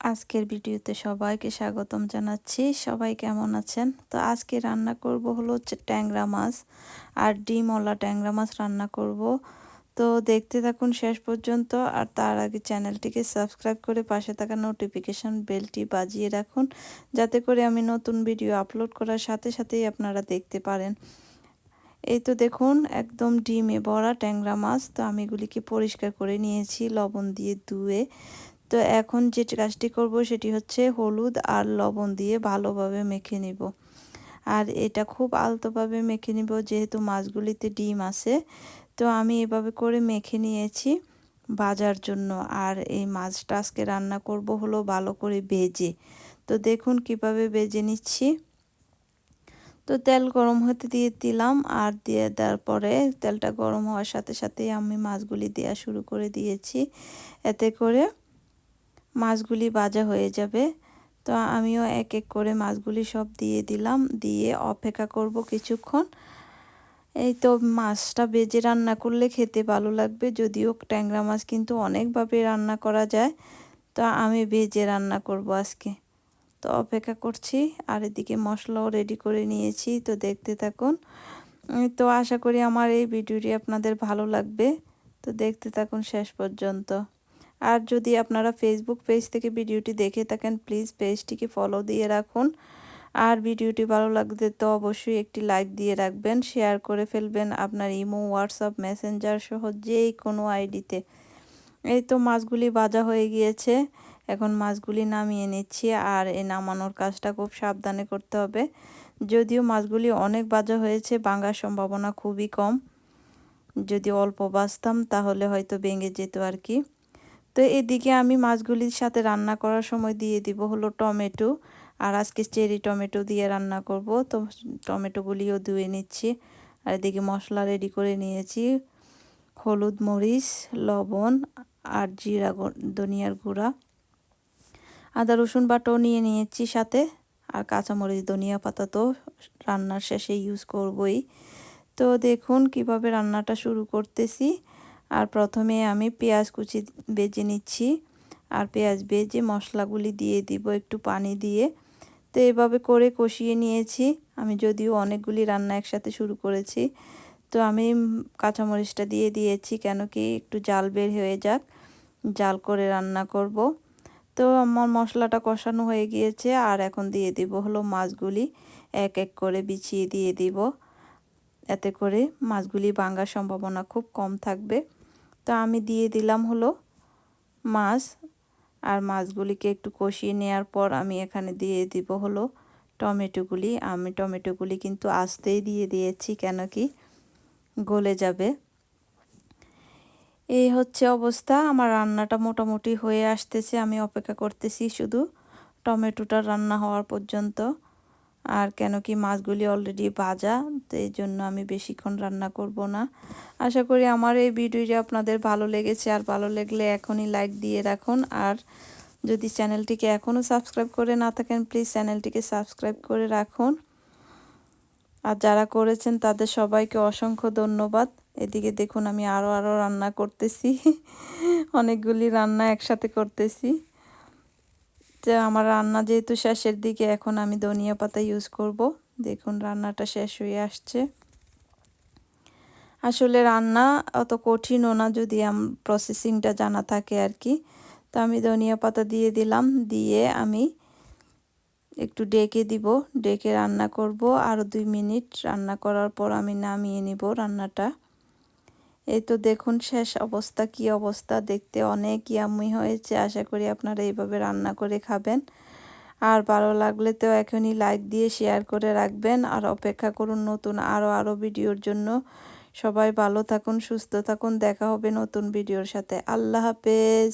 আজকের ভিডিওতে সবাইকে স্বাগতম জানাচ্ছি। সবাই কেমন আছেন? তো আজকে রান্না করব হলো ট্যাংরা মাছ আর ডিমওয়ালা ট্যাংরা মাছ রান্না করব। তো দেখতে থাকুন শেষ পর্যন্ত আর তার আগে চ্যানেলটিকে সাবস্ক্রাইব করে পাশে থাকা নোটিফিকেশান বেলটি বাজিয়ে রাখুন যাতে করে আমি নতুন ভিডিও আপলোড করার সাথে সাথেই আপনারা দেখতে পারেন। এই তো দেখুন, একদম ডিমে ভরা ট্যাংরা মাছ। তো আমি এগুলিকে পরিষ্কার করে নিয়েছি, লবণ দিয়ে ধুয়ে। তো এখন যে কাজটি করব সেটি হচ্ছে হলুদ আর লবণ দিয়ে ভালোভাবে মেখে নিব। আর এটা খুব আলতোভাবে মেখে নিব, যেহেতু মাছগুলিতে ডিম আছে। তো আমি এভাবে করে মেখে নিয়েছি বাজার জন্য। আর এই মাছটা আজকে রান্না করব হলো ভালো করে ভেজে। তো দেখুন কীভাবে বেজে নিচ্ছি। তো তেল গরম হতে দিয়ে দিলাম আর দিয়ে দেওয়ার পরে তেলটা গরম হওয়ার সাথে সাথেই আমি মাছগুলি দেওয়া শুরু করে দিয়েছি। এতে করে মাছগুলি ভাজা হয়ে যাবে। তো আমিও এক এক করে মাছগুলি সব দিয়ে দিলাম, দিয়ে অপেক্ষা করব কিছুক্ষণ। এই তো মাছটা বেজে রান্না করলে খেতে ভালো লাগবে, যদিও ট্যাংরা মাছ কিন্তু অনেকভাবে রান্না করা যায়। তো আমি ভেজে রান্না করব আজকে। তো অপেক্ষা করছি, আর এদিকে মশলাও রেডি করে নিয়েছি, তো দেখতে থাকুন। তো আশা করি আমার এই ভিডিওটি আপনাদের ভালো লাগবে। তো দেখতে থাকুন শেষ পর্যন্ত। আর যদি আপনারা ফেসবুক পেজ থেকে ভিডিওটি দেখে থাকেন প্লিজ পেজটিকে ফলো দিয়ে রাখুন। আর ভিডিওটি ভালো লাগতে তো অবশ্যই একটি লাইক দিয়ে রাখবেন শেয়ার করে ফেলবেন আপনার ইমো হোয়াটসঅ্যাপ মেসেঞ্জার সহ যেই কোনো আইডিতে। এই তো মাছগুলি ভাজা হয়ে গিয়েছে, এখন মাছগুলি নামিয়ে নিচ্ছি আর এই নামানোর কাজটা খুব সাবধানে করতে হবে। যদিও মাছগুলি অনেক বাজা হয়েছে, ভাঙার সম্ভাবনা খুবই কম। যদি অল্প বাঁচতাম তাহলে হয়তো ভেঙে যেত আর কি। তো এদিকে আমি মাছগুলির সাথে রান্না করার সময় দিয়ে দিব হলো টমেটো। আর আজকে চেরি টমেটো দিয়ে রান্না করব। তো টমেটোগুলিও ধুয়ে নিচ্ছি। আর এদিকে মশলা রেডি করে নিয়েছি। হলুদ মরিচ, লবণ আর জিরা ধনিয়ার গুঁড়া। আদা, রসুন বাটাও নিয়ে নিয়েছি সাথে। আর কাঁচামরিচ, ধনিয়া পাতা তো রান্নার শেষে ইউজ করবই। তো দেখুন কীভাবে রান্নাটা শুরু করতেছি। আর প্রথমে আমি পেঁয়াজ কুচি বেজে নিচ্ছি আর পেঁয়াজ বেজে মশলাগুলি দিয়ে দিব একটু পানি দিয়ে। তো এভাবে করে কষিয়ে নিয়েছি। আমি যদিও অনেকগুলি রান্না একসাথে শুরু করেছি। তো আমি কাঁচামরিচটা দিয়ে দিয়েছি কেন কি একটু জাল বের হয়ে যাক। জাল করে রান্না করব। তো আমার মশলাটা কষানো হয়ে গিয়েছে আর এখন দিয়ে দিব হলো মাছগুলি। এক এক করে বিছিয়ে দিয়ে দিব। এতে করে মাছগুলি ভাঙার সম্ভাবনা খুব কম থাকবে। তো আমি দিয়ে দিলাম হলো মাছ আর মাছগুলিকে একটু কষিয়ে নেওয়ার পর আমি এখানে দিয়ে দিব হলো টমেটোগুলি। আমি টমেটোগুলি কিন্তু আস্তেই দিয়ে দিয়েছি কেন কি গলে যাবে। এই হচ্ছে অবস্থা। আমার রান্নাটা মোটামুটি হয়ে আসতেছে। আমি অপেক্ষা করতেছি শুধু টমেটোটা রান্না হওয়ার পর্যন্ত। আর কেন কি মাছগুলি অলরেডি ভাজা তো এই জন্য আমি বেশিক্ষণ রান্না করব না। আশা করি আমার এই ভিডিওটি আপনাদের ভালো লেগেছে, আর ভালো লাগলে এখনই লাইক দিয়ে রাখুন। আর যদি চ্যানেলটিকে এখনও সাবস্ক্রাইব করে না থাকেন প্লিজ চ্যানেলটিকে সাবস্ক্রাইব করে রাখুন। আর যারা করেছেন, তাদের সবাইকে অসংখ্য ধন্যবাদ। এদিকে দেখুন, আমি আরও আরও রান্না করতেছি। অনেকগুলি রান্না একসাথে করতেছি। আমার রান্না যেহেতু শেষের দিকে, এখন আমি ধনিয়া পাতা ইউজ করব। দেখুন রান্নাটা শেষ হয়ে আসছে। আসলে রান্না অত কঠিনও না, যদি আম প্রসেসিংটা জানা থাকে আর কি। তো আমি ধনিয়া পাতা দিয়ে দিলাম, দিয়ে আমি একটু ডেকে দিব। ডেকে রান্না করব। আরও দুই মিনিট রান্না করার পর আমি নামিয়ে নিব রান্নাটা। এই তো দেখুন শেষ অবস্থা, কি অবস্থা? দেখতে অনেক ইয়ামি হয়েছে, আশা করি আপনারা এইভাবে রান্না করে খাবেন। আর ভালো লাগলে তো এখনই লাইক দিয়ে শেয়ার করে রাখবেন। আর অপেক্ষা করুন নতুন আরও আরও ভিডিওর জন্য। সবাই ভালো থাকুন, সুস্থ থাকুন, দেখা হবে নতুন ভিডিওর সাথে। আল্লাহ হাফেজ।